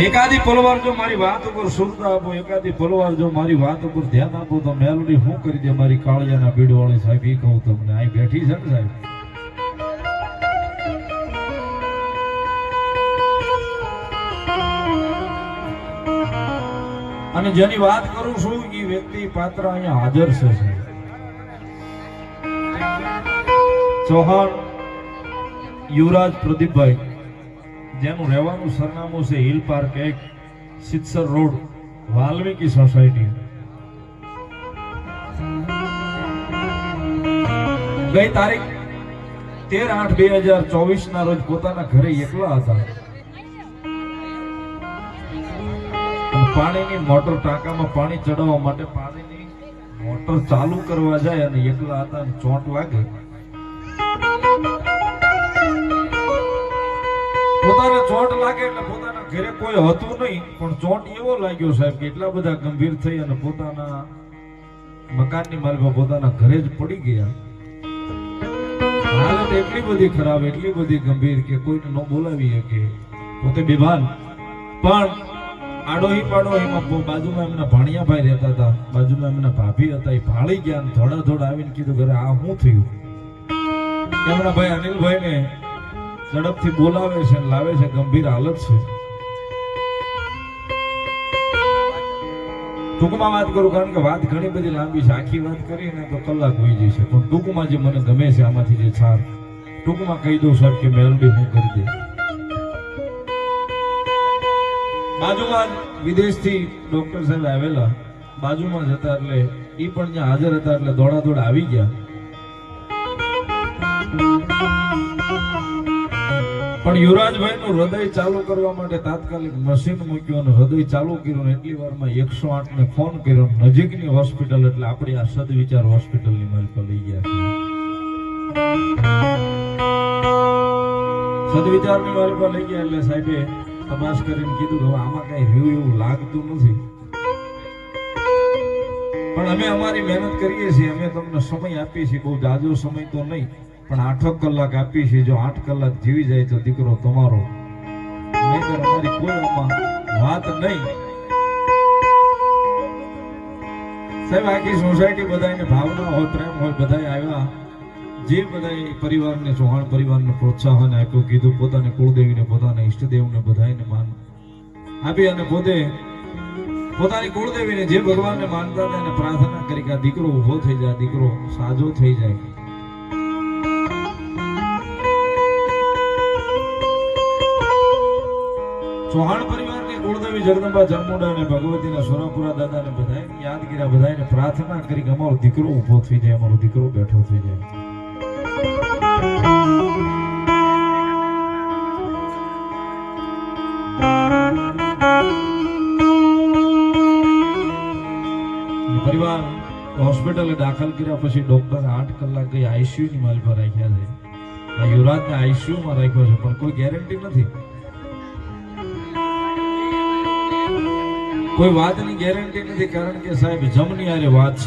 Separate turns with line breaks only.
એકાદી પલવાર જો મારી વાત ઉપર સુરતા આપો, એકાદી પલવાર જો મારી વાત ઉપર ધ્યાન આપો, તો મેલડી શું કરી દે? મારી કાળિયાના બીડવાળી સાહેબ, એ કહું તમને, અહીં બેઠી છે ને સાહેબ? અને જેની વાત કરું છું, એ વ્યક્તિ પાત્ર અહીંયા હાજર છે. ચૌહાણ યુવરાજ પ્રદીપભાઈ. જેનું રહેવાનું સરનામું છે હિલ પાર્ક એક, સિત્સર રોડ, વાલ્મીકી સોસાયટી. ગઈ તારીખ તેર આઠ બે હજાર ચોવીસ ના રોજ પોતાના ઘરે એકલા હતા. પાણીની મોટર ટાંકામાં પાણી ચડાવવા માટે પાણીની મોટર ચાલુ કરવા જાય અને એકલા હતા ચોંટ લાગે. પોતાને ચોટ લાગે એટલે પોતાના ઘરે કોઈ હતું નહીં, પણ ચોટ એવો લાગ્યો સાહેબ કે એટલા બધા ગંભીર થઈ અને પોતાના મકાનની માલમાં પોતાના ઘરે જ પડી ગયા. હાલત એટલી બધી ખરાબ, એટલી બધી ગંભીર કે કોઈને ન બોલાવી શકે. પોતે બેભાન. પણ આડોહી પાડોહીમાં બાજુમાં એમના ભાણિયાભાઈ રહેતા હતા, બાજુમાં એમના ભાભી હતા, એ ભાળી ગયા થોડા થોડા આવીને કીધું ઘરે આ શું થયું? એમના ભાઈ અનિલભાઈને ઝડપથી બોલાવે છે લાવે છે. ગંભીર હાલત છે. ટૂંકમાં વાત કરું કારણ કે વાત ઘણી બધી લાંબી છે. આખી વાત કરીને તો કલાક હોઈ જશે. પણ ટૂંકમાં જે મને ગમે છે આમાંથી જે છાર ટૂંકમાં કહી દઉં સાહેબ કે મેલડી હું કરી દે બાજુમાં વિદેશથી ડોક્ટર સાહેબ આવેલા. બાજુમાં જ હતા એટલે એ પણ ત્યાં હાજર હતા એટલે દોડા દોડ આવી ગયા. પણ યુવરાજભાઈ નું હૃદય ચાલુ કરવા માટે તાત્કાલિક મશીન મૂક્યું હૃદય ચાલુ કર્યું એટલી વારમાં એકસો આઠ ને ફોન કર્યો. નજીકની હોસ્પિટલ એટલે આપણી આ સદવિચાર હોસ્પિટલની માલિકો લઈ ગયા સદવિચારની માલિકો લઈ ગયા એટલે સાહેબે તપાસ કરીને કીધું હવે આમાં કઈ રહ્યું એવું લાગતું નથી. પણ અમે અમારી મહેનત કરીએ છીએ, અમે તમને સમય આપીએ છીએ, બહુ જાજો સમય તો નહીં. પણ આઠ કલાક આપીએ છીએ જો આઠ કલાક જીવી જાય તો દીકરો તમારો. વાત નહીં. સાહેબ આખી સોસાયટી બધાને ભાવના હોય જે બધાય પરિવારને, ચૌહાણ પરિવારને પ્રોત્સાહન આપ્યું, કીધું, પોતાની કુળદેવીને, પોતાના ઈષ્ટદેવને બધાને માન આપી અને પોતે પોતાની કુળદેવીને જે ભગવાનને માનતા હતા પ્રાર્થના કરી આ દીકરો ઊભો થઈ જાય દીકરો સાજો થઈ જાય. ચૌહાણ પરિવારની કુળદેવી જગદંબા જરમુંડા અને ભગવતીના સોરાપુરા દાદાને બધાય યાદ કર્યા બધાને પ્રાર્થના કરી કે અમારો દીકરો ઊભો થઈ જાય, અમારો દીકરો બેઠો થઈ જાય. પરિવાર હોસ્પિટલે દાખલ કર્યા પછી ડોક્ટર આઠ કલાક ગઈ આઈસીયુ ની માલ પર રાખ્યા છે. યુવરાજને આઈસીયુમાં રાખ્યો છે, પણ કોઈ ગેરંટી નથી. કોઈ વાતની ગેરંટી નથી કારણ કે સાહેબ જમની આરે વાત છે.